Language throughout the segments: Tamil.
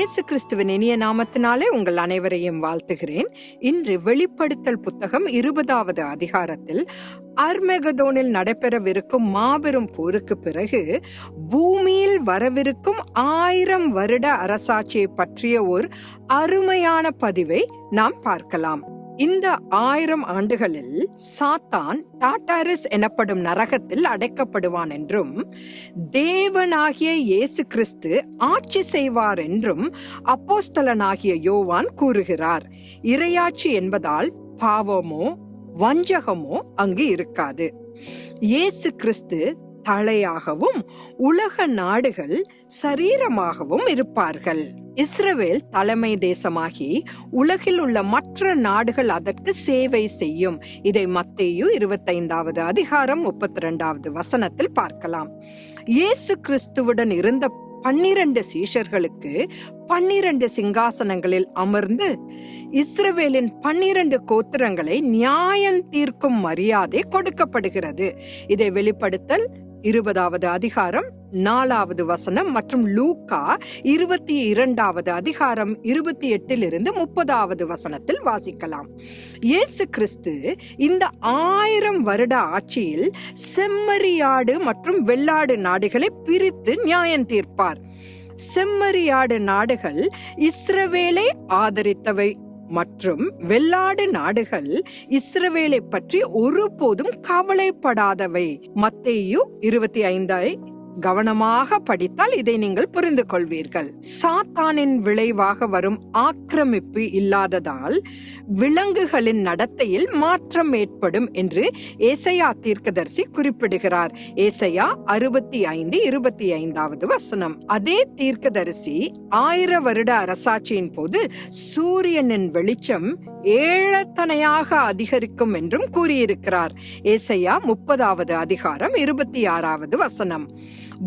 இயேசு கிறிஸ்துவின் இனிய நாமத்தினாலே உங்கள் அனைவரையும் வாழ்த்துகிறேன். இன்று வெளிப்படுத்தல் புத்தகம் இருபதாவது அதிகாரத்தில் அர்மெகதோனில் நடைபெறவிருக்கும் மாபெரும் போருக்கு பிறகு பூமியில் வரவிருக்கும் ஆயிரம் வருட அரசாட்சியை பற்றிய ஒரு அருமையான பதிவை நாம் பார்க்கலாம். இந்த ஆயிரம் ஆண்டுகளில் சாத்தான் டாட்டாரிஸ் எனப்படும் நரகத்தில் அடைக்கப்படுவான் என்றும் தேவனாகிய இயேசு கிறிஸ்து ஆட்சி செய்வார் என்றும் அப்போஸ்தலனாகிய யோவான் கூறுகிறார். இரையாட்சி என்பதால் பாவமோ வஞ்சகமோ அங்கு இருக்காது. இயேசு கிறிஸ்து தலையாகவும் உலக நாடுகள் சரீரமாகவும் இருப்பார்கள். இஸ்ரவேல் தலைமை தேசமாகி உலகில் உள்ள மற்ற நாடுகள் அதற்கு சேவை செய்யும். இதை மத்தேயு இருபத்தைந்தாவது அதிகாரம் முப்பத்தி ரெண்டாவது வசனத்தில் பார்க்கலாம். இயேசு கிறிஸ்துவுடன் இருந்த பன்னிரண்டு சீஷர்களுக்கு பன்னிரண்டு சிங்காசனங்களில் அமர்ந்து இஸ்ரவேலின் பன்னிரண்டு கோத்திரங்களை நியாயம் தீர்க்கும் மரியாதை கொடுக்கப்படுகிறது. இதை வெளிப்படுத்தல் இருபதாவது அதிகாரம் நாலாவது வசனம் மற்றும் லூக்கா இருபத்தி இரண்டாவது அதிகாரம் இருபத்தி எட்டிலிருந்து முப்பதாவது வசனத்தில் வாசிக்கலாம். இயேசு கிறிஸ்து இந்த ஆயிரம் வருட ஆட்சியில் செம்மறியாடு மற்றும் வெள்ளாடு நாடுகளை பிரித்து நியாயம் தீர்ப்பார். செம்மறியாடு நாடுகள் இஸ்ரவேலை ஆதரித்தவை. மற்றும் வெள்ளாடு நாடுகள் இஸ்ரவேலை பற்றி ஒருபோதும் கவலைப்படாதவை. மத்தேயு இருபத்தி ஐந்தாய் கவனமாக படித்தால் இதை நீங்கள் புரிந்து கொள்வீர்கள் சாத்தானின் விளைவாக வரும் ஆக்கிரமிப்பு இல்லாததால் விலங்குகளின் நடத்தையில் மாற்றம் ஏற்படும் என்று ஏசையா தீர்க்கதரிசி குறிப்பிடுகிறார். ஏசையா அறுபத்தி ஐந்து இருபத்தி ஐந்தாவது வசனம். அதே தீர்க்கதரிசி ஆயிர வருட அரசாட்சியின் போது சூரியனின் வெளிச்சம் ஏழத்தனையாக அதிகரிக்கும் என்றும் கூறியிருக்கிறார். ஏசையா முப்பதாவது அதிகாரம் இருபத்தி ஆறாவது வசனம்.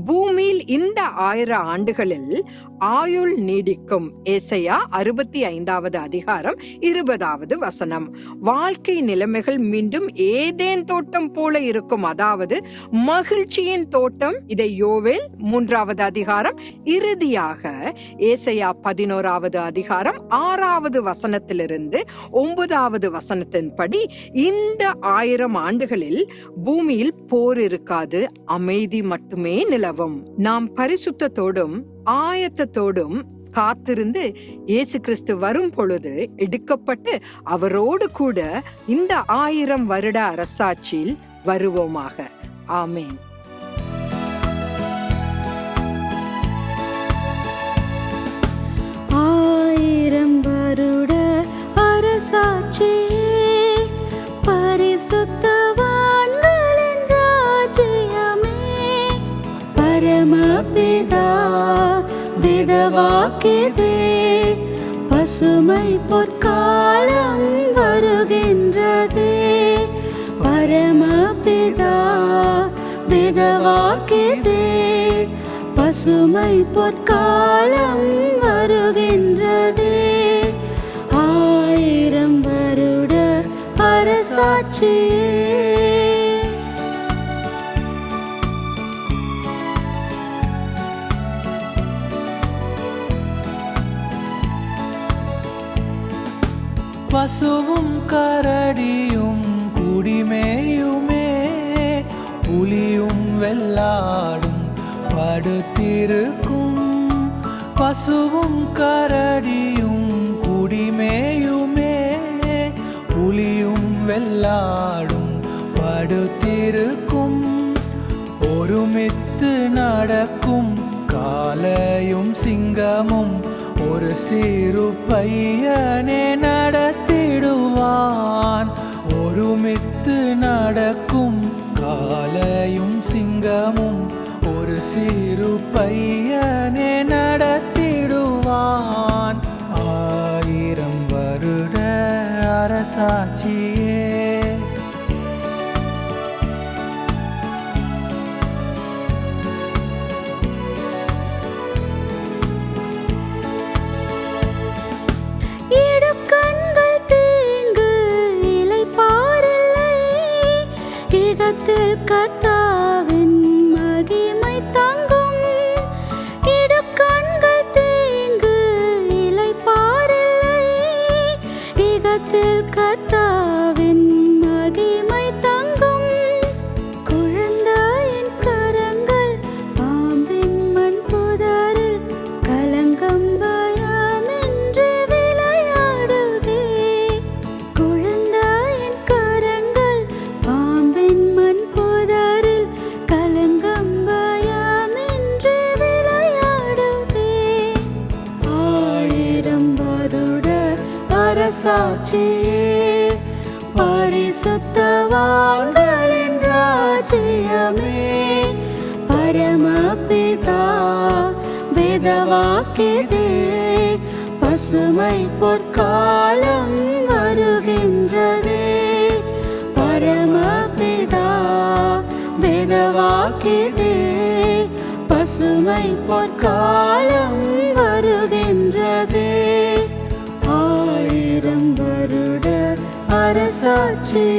பூமியில் இந்த ஆயிரம் ஆண்டுகளில் ஆயுள் நீடிக்கும் ஏசையா அறுபத்தி ஐந்தாவது அதிகாரம் இருபதாவது வசனம். வாழ்க்கை நிலைமைகள் மீண்டும் ஏதேன் தோட்டம் போல இருக்கும். அதாவது மகிழ்ச்சியின் தோட்டம் இதை யோவேல் மூன்றாவது அதிகாரம் இறுதியாக ஏசையா பதினோராவது அதிகாரம் ஆறாவது வசனத்திலிருந்து ஒன்பதாவது வசனத்தின்படி இந்த ஆயிரம் ஆண்டுகளில் பூமியில் போர் இருக்காது அமைதி மட்டுமே நிலவும். நாம் பரிசுத்தத்தோடும் ஆயத்தத்தோடும் காத்திருந்து இயேசு கிறிஸ்து வரும் பொழுது எடுக்கப்பட்டு அவரோடு கூட இந்த ஆயிரம் வருட அரசாட்சியில் வருவோமாக. ஆமேன். ஆயிரம் வருட அரசாட்சி பரிசுத்த விதவாக்கிதே பசுமை பொற்காலம் வருகின்றதே. பரமபிதா விதவாக்கிதே பசுமை பொற்காலம் வருகின்றதே. ஆயிரம் வருட அரசாட்சியே. பசுவும் கரடியும் குடிமேயுமே புலியும் வெள்ளாடும் படுத்திருக்கும். பசுவும் கரடியும் குடிமேயுமே புலியும் வெள்ளாடும் படுத்திருக்கும். ஒருமித்து நடக்கும் காலையும் சிங்கமும் ஒரு சிறு பையனே குமித்து நடக்கும் காலையும் சிங்கமும் ஒரு சிறு பையனே நடத்திடுவான். ஆயிரம் வருட அரசாட்சியே இகத்தில் அரசாட்சியே பரிசுத்தவான்களின் ராஜ்யமே. பரமபிதா வேதவாக்கிதே பசுமை பொற்காலம் வருகின்றதே. பரமபிதா வேதவாக்கிதே பசுமை பொற்காலம் வருகின்றதே. ஆயிரம் வருட அரசாட்சியே.